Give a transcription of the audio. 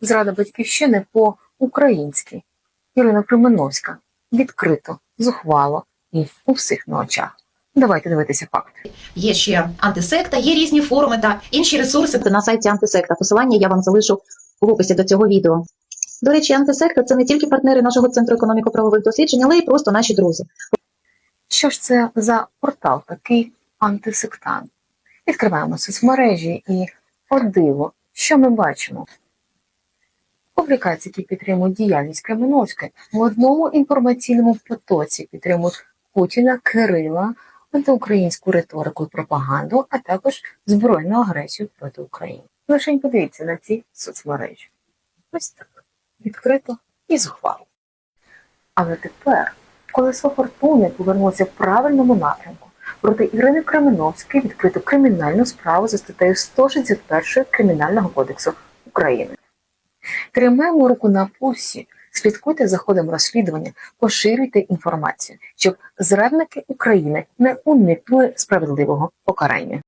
зрада батьківщини по-українськи. Ірина Кременовська відкрито, зухвало і у всіх на очах. Давайте дивитися факти. Є ще антисекта, є різні форуми та інші ресурси. на сайті антисекта. Посилання я вам залишу в описі до цього відео. До речі, антисекта це не тільки партнери нашого центру економіко-правових досліджень, але й просто наші друзі. Що ж це за портал такий антисектант? Відкриваємо соцмережі і о диво, що ми бачимо? Публікації, які підтримують діяльність Кременовської, в одному інформаційному потоці підтримують Путіна, Кирила, антиукраїнську риторику і пропаганду, а також збройну агресію проти України. Лише подивіться на ці соцмережі. Ось так. Відкрито і зухвало. Але тепер колесо фортуни повернулося в правильному напрямку. Проти Ірини Кременовської відкрито кримінальну справу за статтею 161 Кримінального кодексу України. Тримаємо руку на пульсі, слідкуйте за ходом розслідування, поширюйте інформацію, щоб зрадники України не уникнули справедливого покарання.